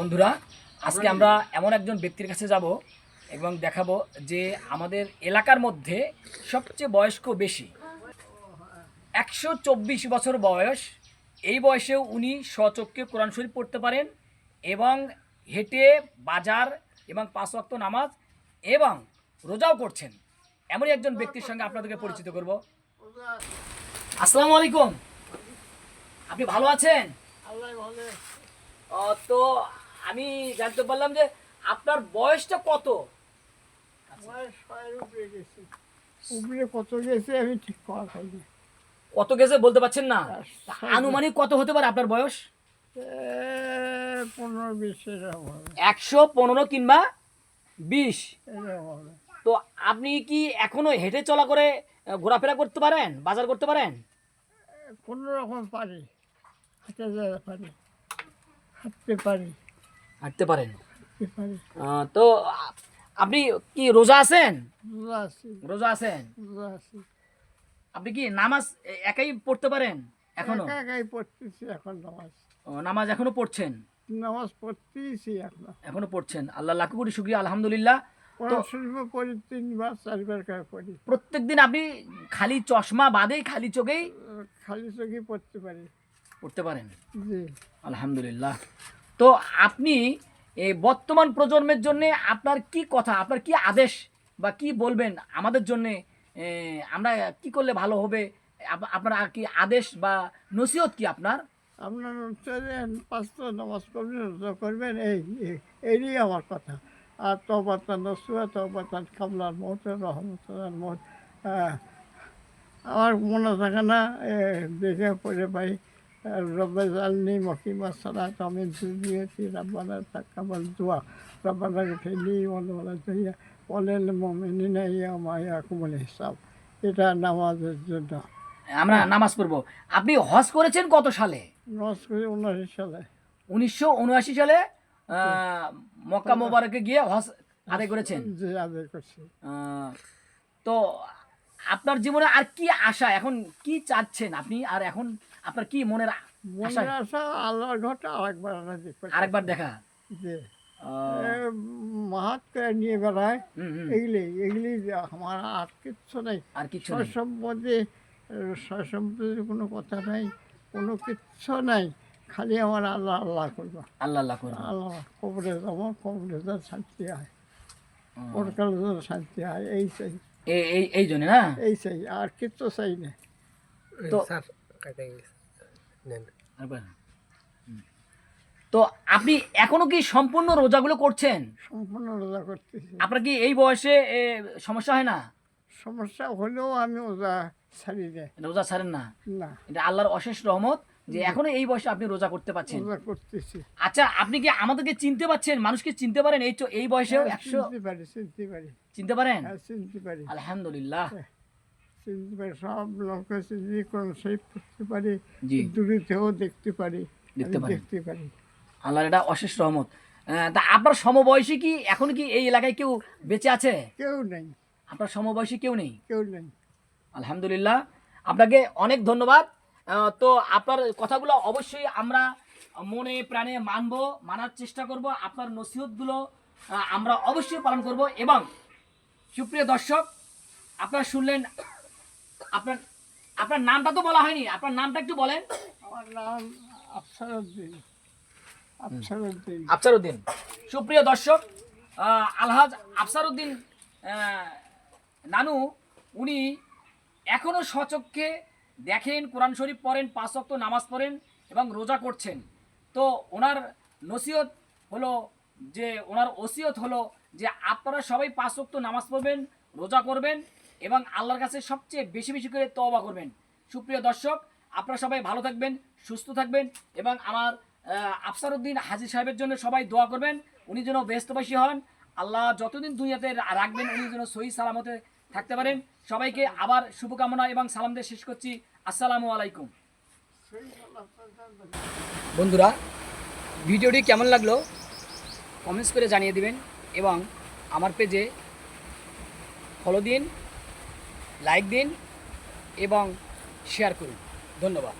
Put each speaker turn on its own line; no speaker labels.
বন্ধুরা আজকে আমরা এমন একজন ব্যক্তির কাছে যাব এবং দেখাবো যে আমাদের এলাকার মধ্যে সবচেয়ে বয়স্ক বেশি। একশো চব্বিশ বছর বয়স এই বয়সেও উনি স্বচক্ষে কোরআন শরীফ পড়তে পারেন এবং হেঁটে বাজার এবং পাঁচ ওয়াক্ত নামাজ এবং রোজাও করছেন। এমনই একজন ব্যক্তির সঙ্গে আপনাদেরকে পরিচিত করব। আসসালামু আলাইকুম। আপনি ভালো আছেন? তো আমি জানতে পারলাম যে আপনার বয়সটা কত?
উপরে কত গেছে আমি ঠিক করা পাইনি
কত গেছে বলতে পারছেন না?
ছয়-
আনুমানিক কত হতে পারে আপনার বয়স?
পনেরো হবে।
একশো পনেরো কিংবা বিশ। তো আপনি কি এখনও হেঁটে চলা করে ঘোরাফেরা করতে পারেন? বাজার করতে পারেন?
কোনো রকম পারি। পারি। হাঁটতে পারি।
হাঁটতে পারেন। তো আপনি কি রোজা আছেন?
রোজা
আছেন? আপনি কি নামাজ একাই পড়তে পারেন
এখনও? একাই পড়তেছি এখন নামাজ।
ও, নামাজ এখনও পড়ছেন?
নামাজ পড়তেইছি এখন।
এখনও পড়ছেন। আল্লাহ লাখ কোটি শুক্রিয়া আলহামদুলিল্লাহ।
চারবার করে
আপনি খালি চশমা বাদে খালি চোখেই
খালি চোখে পড়তে পারি।
পড়তে পারেন?
জি।
আলহামদুলিল্লাহ। তো আপনি বর্তমান প্রজন্মের জন্য আপনার কি কথা, আপনার কি আদেশ বা কি বলবেন আমাদের জন্য? আমরা কি করলে ভালো হবে? আপনার কি আদেশ বা নসিহত কি আপনার?
আপনার পাঁচটা নামাজ পড়বেন করবেন, এই, এই- আমার কথা। আর তবাতান নসুয়া তবাতান কামলার মত রহমতার মত। আমার মনে থাকে না দেখে পড়ে পাই মকিমা সালাত আমি দুনিয়াতি রব্বানা তাকাবাল দোয়া। রব্বানা ফেলি ওয়ালা দইয়া বলেন মমিনা ইয়া মায়া কুমল হিসাব। এটা নামাজের জন্য।
আমরা নামাজ পড়ব। আপনি হজ করেছেন কত সালে?
নামাজ করে উনআশি সালে।
উনিশশো উনআশি সালে মক্কা মোবারকে গিয়ে হজ আদায় করেছেন?
আদায় করছি।
তো আপনার জীবনে আর কি আশা? এখন কি চাচ্ছেন আপনি? আর এখন আপনার কি মনের আশা?
আল্লাহর ঘরটা আরেকবার
দেখা।
যে মাহাত করে নিয়ে বেড়ায়।
হুম, হুম।
এগুলি এগুলি আমার আর কিচ্ছু নেই।
আর কিছু
কোনো কথা নাই কোনো কিচ্ছু নাই। খালি আমার আল্লাহ আল্লাহ করব।
আল্লাহ আল্লাহ করব।
আল্লাহ কবরে যাব কবরে যা শান্তি হয়।
ও,
পরকালে যেন শান্তি হয় এই চাই।
এই এই এই জন্য না?
এই চাই আর কিচ্ছু চাই না।
তো
স্যার কাটে গেছে। নেন।
তো আপনি এখনও কি সম্পূর্ণ রোজাগুলো করছেন?
সম্পূর্ণ রোজা করতেছি।
আপনার কি এই বয়সে এ, সমস্যা হয় না?
সমস্যা হলেও আমি ওজা ছাড়ি দেয়
রোজা ছাড়েন না?
না।
এটা আল্লাহর অশেষ রহমত যে এখনও এই বয়সে আপনি রোজা করতে পারছেন।
করতেছি।
আচ্ছা আপনি কি আমাদেরকে চিনতে পারছেন? মানুষকে চিনতে পারেন এই তো এই বয়সে
হ্যাঁ,
একশো
চিনতে পারি চিনতে পারি।
চিনতে পারেন?
হ্যাঁ চিনতে পারি।
আলহামদুলিল্লাহ।
চিনতে পারি সব চিনি কোন সেই পারি দূরেতেও দেখতে পারি।
দেখতে
পারি।
আল্লাহর এটা অশেষ রহমত। তা আপনার সমবয়সী কি এখন কি এই এলাকায় কেউ বেঁচে আছে?
কেউ নেই।
আপনার সমবয়সী কেউ নেই?
কেউ নেই।
আলহামদুলিল্লাহ। আপনাকে অনেক ধন্যবাদ। তো আপনার কথাগুলো অবশ্যই আমরা মনে প্রাণে মানব মানার চেষ্টা করব। আপনার নসিহতগুলো আমরা অবশ্যই পালন করব এবং সুপ্রিয় দর্শক আপনারা শুনলেন আপনার আপনার নামটা তো বলা হয়নি আপনার নামটা একটু বলেন।
আমার নাম আফসারুদ্দিন
আফসারউদ্দিন। সুপ্রিয় দর্শক আলহাজ আফসারউদ্দিন নানু উনি এখনও সচক্ষে দেখেন কোরআন শরীফ পড়েন পাঁচ ওয়াক্ত নামাজ পড়েন এবং রোজা করছেন। তো ওনার নসিহত হলো যে ওনার ওসিয়ত হলো যে আপনারা সবাই পাঁচ ওয়াক্ত নামাজ পড়বেন রোজা করবেন এবং আল্লাহর কাছে সবচেয়ে বেশি বেশি করে তওবা করবেন। সুপ্রিয় দর্শক, আপনারা সবাই ভালো থাকবেন, সুস্থ থাকবেন এবং আমার আফসারউদ্দিন হাজির সাহেবের জন্য সবাই দোয়া করবেন। উনি যেন ব্যস্তবাসী হন। আল্লাহ যতদিন দুনিয়াতে রাখবেন, উনি যেন সহি সালামতে থাকতে পারেন। সবাইকে আবার শুভকামনা এবং সালাম দিয়ে শেষ করছি। আসসালামু আলাইকুম। বন্ধুরা, ভিডিওটি কেমন লাগল কমেন্টস করে জানিয়ে দিবেন এবং আমার পেজে ফলো দিন। লাইক দিন এবং শেয়ার করুন। ধন্যবাদ।